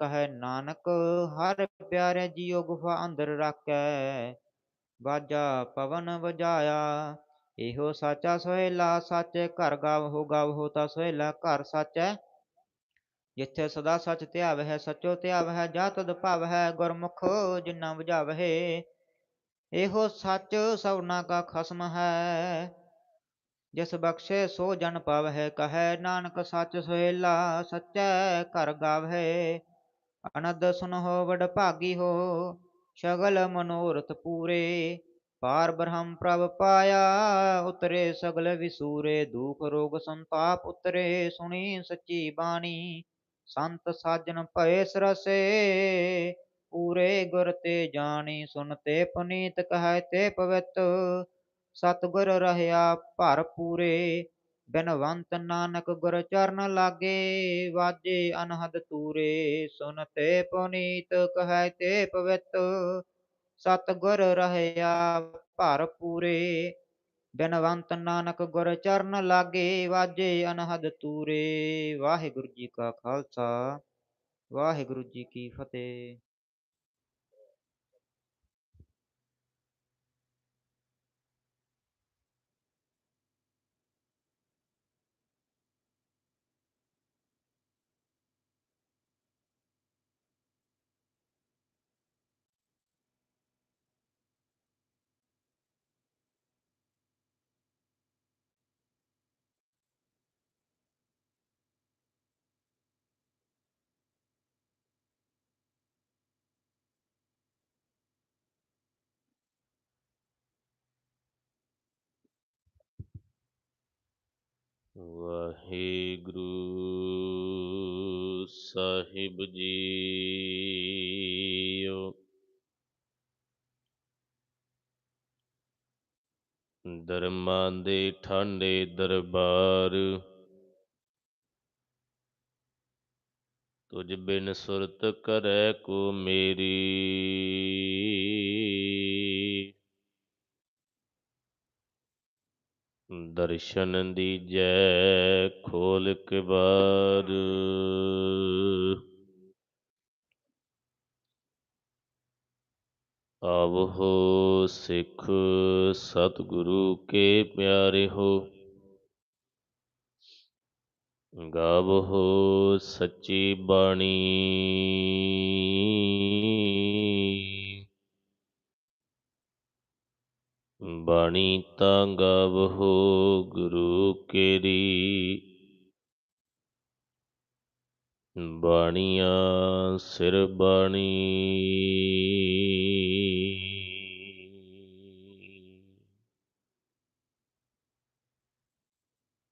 ਕਹੈ, ਨਾਨਕ, ਹਰ ਪਿਆਰੇ ਜੀਉ ਗੁਫਾ ਅੰਦਰ ਰਾਖੈ। ਬਾਜਾ ਪਵਨ ਵਜਾਇਆ, ਇਹੋ ਸਾਚਾ ਸੋਹਿਲਾ, ਸਾਚੇ ਘਰ ਗਾਵੋ ਗਾਵੋ ਤਾ ਸੋਹਿਲਾ, ਘਰ ਸਾਚੈ। ਜਿੱਥੇ ਸਦਾ ਸਚ ਧਿਆਵਹਿ, ਸਚੋ ਧਿਆਵਹਿ, ਜਾ ਤਦ ਭਾਵਹਿ, ਗੁਰਮੁਖ ਜਿਨਾ ਬੁਝਾਵਹਿ। ਇਹੋ ਸੱਚ ਸਭਨਾ ਕਾ ਖਸਮ ਹੈ। ਜਿਸ ਬਖਸ਼ੇ ਸੋ ਜਨ ਪਾਵਹਿ, ਕਹੈ, ਨਾਨਕ, ਸੱਚ ਸੋਹਿਲਾ, ਸਚੈ ਘਰ ਗਾਵਹਿ। ਅਨੰਦ ਸੁਨਹੁ ਵਡ ਭਾਗੀ ਹੋ, ਸਗਲ ਮਨੋਰਥ ਪੂਰੇ। ਪਾਰ ਬ੍ਰਹਮ ਪ੍ਰਭ ਪਾਇਆ, ਉਤਰੇ ਸਗਲ ਵਿਸੂਰੇ। ਦੁਖ ਰੋਗ ਸੰਤਾਪ ਉਤਰੇ, ਸੁਣੀ ਸੱਚੀ ਬਾਣੀ। ਸੰਤ ਸਾਜਨ ਭਏ ਸਰਸੇ, ਪੂਰੇ ਗੁਰ ਤੇ ਜਾਣੀ। ਸੁਨ ਤੇ ਪੁਨੀਤ ਕਹੈ ਤੇ ਪਵਿੱਤ, ਸਤਿਗੁਰ ਰਹਿਆ ਭਰ ਪੂਰੇ ਬਿਨਵੰਤ ਨਾਨਕ ਗੁਰ ਚਰਨ ਲਾਗੇ, ਵਾਜੇ ਅਨਹਦ ਤੂਰੇ, ਸੁਨ ਤੇ ਪੁਨੀਤ ਕਹੈ ਤੇ ਪਵਿੱਤ, ਸਤਿਗੁਰ ਰਹਿਆ ਭਰ ਪੂਰੇ ਬਿਨਵੰਤ ਨਾਨਕ ਗੁਰ ਚਰਨ ਲਾਗੇ, ਵਾਜੇ ਅਨਹਦ ਤੂਰੇ। ਵਾਹਿਗੁਰੂ ਜੀ ਕਾ ਖਾਲਸਾ, ਵਾਹਿਗੁਰੂ ਜੀ ਕੀ ਫਤਿਹ। ਵਾਹਿਗੁਰੂ ਸਾਹਿਬ ਜੀਓ। ਦਰਮਾਂ ਦੇ ਠਾਂਡੇ ਦਰਬਾਰ ਤੁਝ ਬਿਨ ਸੁਰਤ ਕਰੈ ਕੋ ਮੇਰੀ। ਦਰਸ਼ਨ ਦੀਜੈ ਖੋਲ ਕਬਾਰ ਆਵ ਹੋ ਸਿੱਖ ਸਤਿਗੁਰੂ ਕੇ ਪਿਆਰੇ ਹੋ। ਗਾਵੋ ਸੱਚੀ ਬਾਣੀ। बणिता हो गुरु केरी। बणिया सिर बणी।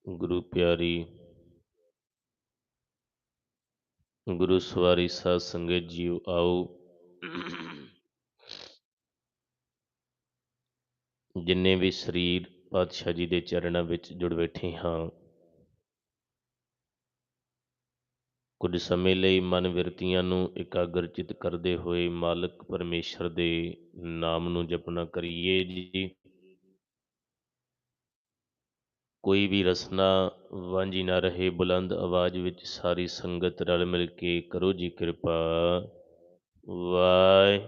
गुरु प्यारी गुरु सवारी सत्संग जीव आओ। ਜਿੰਨੇ ਵੀ ਸਰੀਰ ਪਾਤਸ਼ਾਹ ਜੀ ਦੇ ਚਰਨਾਂ ਵਿੱਚ ਜੁੜ ਬੈਠੇ ਹਾਂ। ਕੁਝ ਸਮੇਂ ਲਈ ਮਨ ਵਿਰਤੀਆਂ ਨੂੰ ਇਕਾਗਰਚਿਤ ਕਰਦੇ ਹੋਏ ਮਾਲਕ ਪਰਮੇਸ਼ਰ ਦੇ ਨਾਮ ਨੂੰ ਜਪਣਾ ਕਰੀਏ ਜੀ। ਕੋਈ ਵੀ ਰਸਨਾ ਵਾਂਝੀ ਨਾ ਰਹੇ, ਬੁਲੰਦ ਆਵਾਜ਼ ਵਿੱਚ ਸਾਰੀ ਸੰਗਤ ਰਲ ਮਿਲ ਕੇ ਕਰੋ ਜੀ ਕਿਰਪਾ। ਵਾਹਿ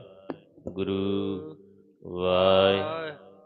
ਗੁਰੂ ਵਾਹਿ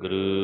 Guru